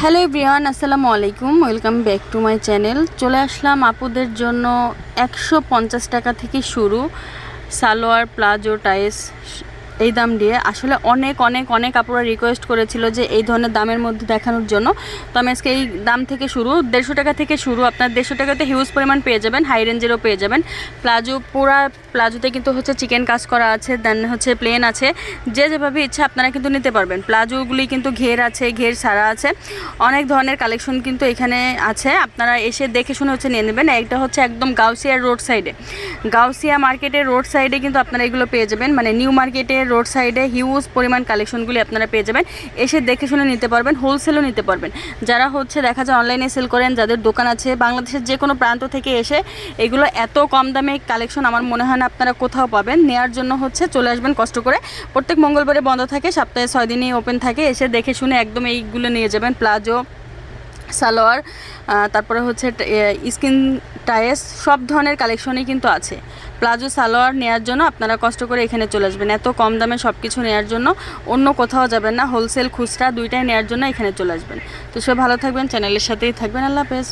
Hello Brian আসসালামু আলাইকুম welcome back to my channel চলে আসলাম আপুদের জন্য একশো পঞ্চাশ টাকা থেকে শুরু, সালোয়ার, প্লাজো টাইস এই দাম দিয়ে। আসলে অনেক অনেক অনেক আপুরা রিকোয়েস্ট করেছিল যে এই ধরনের দামের মধ্যে দেখানোর জন্য। তো আমি আজকে এই দাম থেকে শুরু, দেড়শো টাকা থেকে শুরু। আপনার দেড়শো টাকাতে হিউজ পরিমাণ পেয়ে যাবেন হাই রেঞ্জেরও পেয়ে যাবেন। প্লাজো, পুরা প্লাজোতে কিন্তু হচ্ছে চিকেন কাজ করা আছে দেন হচ্ছে প্লেন আছে। যে যেভাবে ইচ্ছা আপনারা কিন্তু নিতে পারবেন। প্লাজোগুলি কিন্তু ঘের আছে, ঘের সারা আছে। অনেক ধরনের কালেকশন কিন্তু এখানে আছে। আপনারা এসে দেখে শুনে হচ্ছে নিয়ে নেবেন। একটা হচ্ছে একদম গাউসিয়া রোড সাইডে গাউসিয়া মার্কেটের রোড সাইডে কিন্তু আপনারা এগুলো পেয়ে যাবেন। মানে নিউ মার্কেটের রোড সাইডে হিউজ পরিমাণ কালেকশনগুলি আপনারা পেয়ে যাবেন। এসে দেখে শুনে নিতে পারবেন হোলসেলও নিতে পারবেন। যারা হচ্ছে দেখা যায় অনলাইনে সেল করেন, যাদের দোকান আছে, বাংলাদেশের যে কোনো প্রান্ত থেকে এসে এগুলো এত কম দামে কালেকশন আমার মনে হয় না আপনারা কোথাও পাবেন। নেওয়ার জন্য হচ্ছে চলে আসবেন কষ্ট করে। প্রত্যেক মঙ্গলবারে বন্ধ থাকে, সপ্তাহে ছয় দিনই ওপেন থাকে। এসে দেখে শুনে একদম এইগুলো নিয়ে যাবেন প্লাজো সালোয়ার তারপরে হচ্ছে স্কিন টায়েস সব ধরনের কালেকশনই কিন্তু আছে। প্লাজো সালোয়ার নেওয়ার জন্য আপনারা কষ্ট করে এখানে চলে আসবেন। এত কম দামে সব কিছু নেওয়ার জন্য অন্য কোথাও যাবেন না। হোলসেল খুচরা দুইটাই নেওয়ার জন্য এখানে চলে আসবেন। তো সব ভালো থাকবেন, চ্যানেলের সাথেই থাকবেন। আল্লাহ হাফেজ।